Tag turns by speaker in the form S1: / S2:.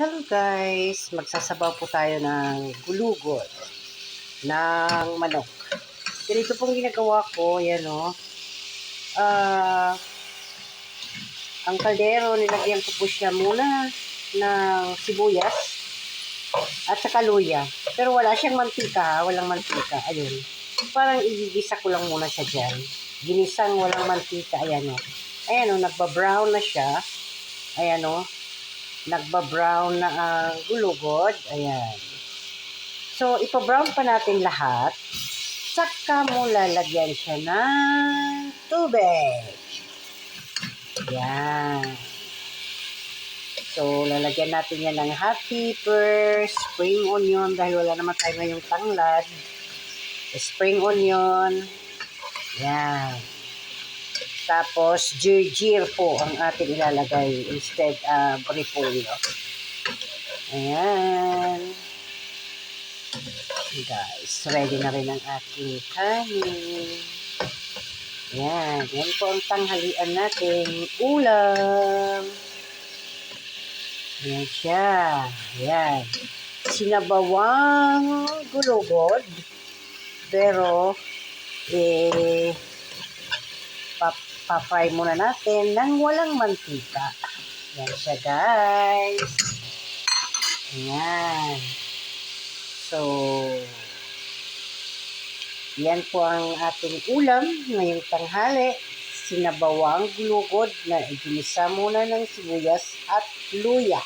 S1: Hello guys! Magsasabaw po tayo ng gulugod ng manok. Ganito pong ginagawa ko, yan o. Ah, ang kaldero, nilagyan ko po siya muna ng sibuyas at saka luya. Pero wala siyang mantika walang mantika. Ayun. Parang igigisa ko lang muna siya dyan. Ginisang walang mantika, ayan o. Ayan o, nagbabrown na siya. Ayan o nagba-brown na ang gulugod. Ayan. So, ipa-brown pa natin lahat. Saka mo lalagyan siya ng tubig. Ayan. So, lalagyan natin yan ng hot pepper, spring onion, dahil wala naman tayo ngayong tanglad. Spring onion. Ayan. Tapos, jirjir po ang ating ilalagay instead of repolyo. Ayan. Guys, ready na rin ang ating kanin. Ayan. Yan po ang tanghalian natin. Ulam. Ayan siya. Ayan. Sinabawang gulugod. Pero, eh, pap pa-fry muna natin ng walang mantika. Yan siya, guys. Ayan. So, yan po ang ating ulam ngayong tanghali. Sinabawang gulugod na ginisa muna ng sibuyas at luya.